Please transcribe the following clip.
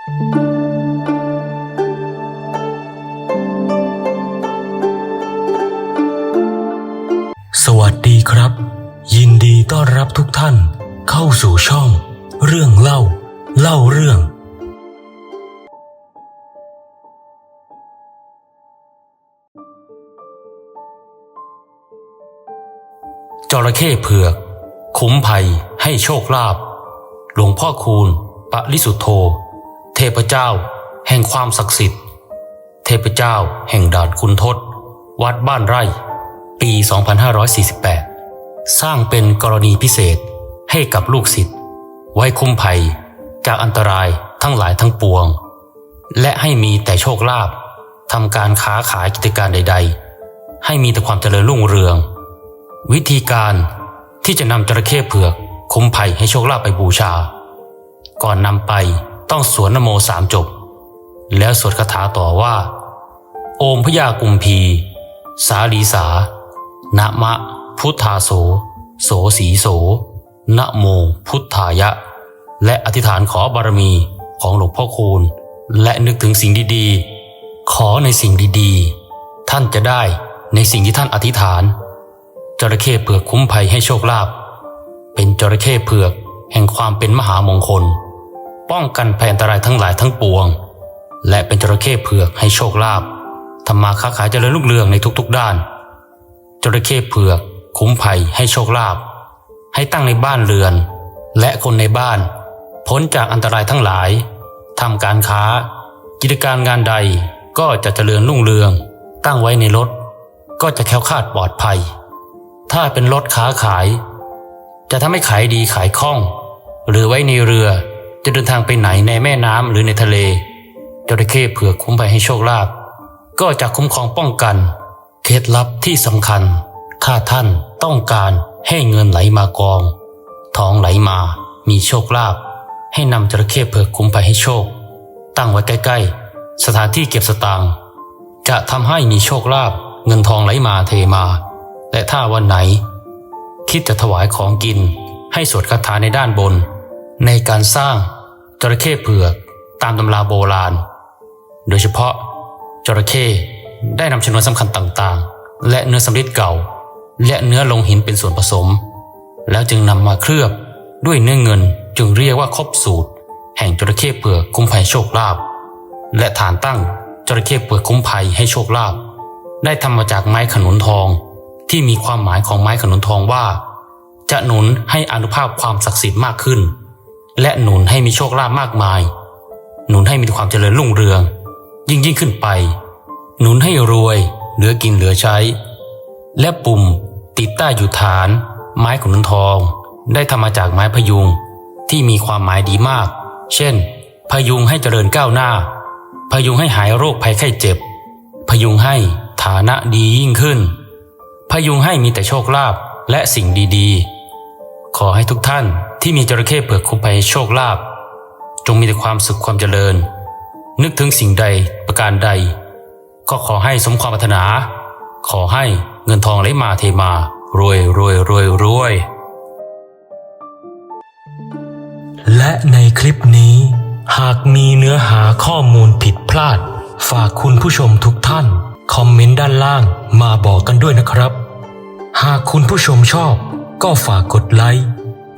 สวัสดีครับ ยินดีต้อนรับทุกท่านเข้าสู่ช่อง เรื่องเล่า เล่าเรื่อง จระเข้เผือก คุ้มภัยให้โชคลาภหลวงพ่อคูณ ปริสุทธโธ ทพเจ้า แห่งความศักดิ์สิทธิ์ เทพเจ้า แห่งดานคุณทศ วัดบ้านไร่ ปี 2548 สร้างเป็นกรณีพิเศษให้กับลูกศิษย์ไว้คุ้มภัยจากอันตรายทั้งหลายทั้งปวง และให้มีแต่โชคลาภทำการค้าขายกิจการใด ๆ ให้มีแต่ความเจริญรุ่งเรือง วิธีการที่จะนำจระเข้เผือกคุ้มภัยให้โชคลาภไปบูชา ก่อนนำไป ต้องสวดนโมสามจบ แล้วสวดคาถาต่อว่า โอมพยากุมพี สาลีสานะมะ พุทธาโส โสสีโสนะโม พุทธายะ และอธิษฐานขอบารมีของหลวงพ่อคูณ และนึกถึงสิ่งดีๆ ขอในสิ่งดีๆ ท่านจะได้ในสิ่งที่ท่านอธิษฐานจระเข้เผือกคุ้มภัยให้โชคลาภเป็นจระเข้เผือกแห่งความเป็นมหามงคล ป้องกันภัยอันตรายทั้งหลายทั้งปวง และเป็นจระเข้เผือกให้โชคลาภทำมาค้าขายเจริญรุ่งเรืองในทุกๆด้าน จระเข้เผือก คุ้มภัยให้โชคลาภให้ตั้งในบ้านเรือน และคนในบ้าน พ้นจากอันตรายทั้งหลายทำการค้า กิจการงานใดก็จะเจริญรุ่งเรือง ตั้งไว้ในรถ ก็จะแคล้วคลาดปลอดภัย ถ้าเป็นรถค้าขาย จะทำให้ขายดีขายคล่อง หรือไว้ในเรือ จะเดินทางไปไหนในแม่น้ำหรือในทะเลจระเข้เผือกคุ้มภัยให้โชคลาภก็จะคุ้มครองป้องกัน เคล็ดลับที่สำคัญ ถ้าท่านต้องการให้เงินไหลมากอง ทองไหลมา มีโชคลาภให้นำจระเข้เผือกคุ้มภัยให้โชค ตั้งไว้ใกล้ๆ สถานที่เก็บสตางค์จะทำให้มีโชคลาภเงินทองไหลมาเทมา และถ้าวันไหน คิดจะถวายของกินให้สวดคาถาในด้านบน ในการสร้างจระเข้เผือกตามตำราโบราณ โดยเฉพาะจระเข้ได้นำชนวนสำคัญต่างๆ และเนื้อสำริดเก่า และเนื้อลงหินเป็นส่วนผสม แล้วจึงนำมาเคลือบด้วยเนื้อเงินจึงเรียกว่าครบสูตร แห่งจระเข้เผือกคุ้มภัยโชคลาภและฐานตั้งจระเข้เผือกคุ้มภัยให้โชคลาภได้ทำมาจากไม้ขนุนทอง ที่มีความหมายของไม้ขนุนทองว่า จะหนุนให้อานุภาพความศักดิ์สิทธิ์มากขึ้น และหนุนให้มีโชคลาภมากมาย หนุนให้มีความเจริญรุ่งเรือง ยิ่งยิ่งขึ้นไป หนุนให้รวย เหลือกินเหลือใช้ และปุ่มติดใต้อยู่ฐาน ไม้ขุนทอง ได้ทำมาจากไม้พยุงที่มีความหมายดีมาก เช่น พยุงให้เจริญก้าวหน้า พยุงให้หายโรคภัยไข้เจ็บ พยุงให้ฐานะดียิ่งขึ้น พยุงให้มีแต่โชคลาภและสิ่งดีๆ ขอให้ทุกท่าน ที่มีจระเข้เผือกคุ้มภัยโชคลาภจงมีแต่ความสุขความเจริญ นึกถึงสิ่งใดประการใด ก็ขอให้สมความปรารถนา ขอให้เงินทองไหลมาเทมารวยรวยรวยรวยและในคลิปนี้ หากมีเนื้อหาข้อมูลผิดพลาด ฝากคุณผู้ชมทุกท่าน คอมเมนต์ด้านล่างมาบอกกันด้วยนะครับ หากคุณผู้ชมชอบ ก็ฝากกดไลค์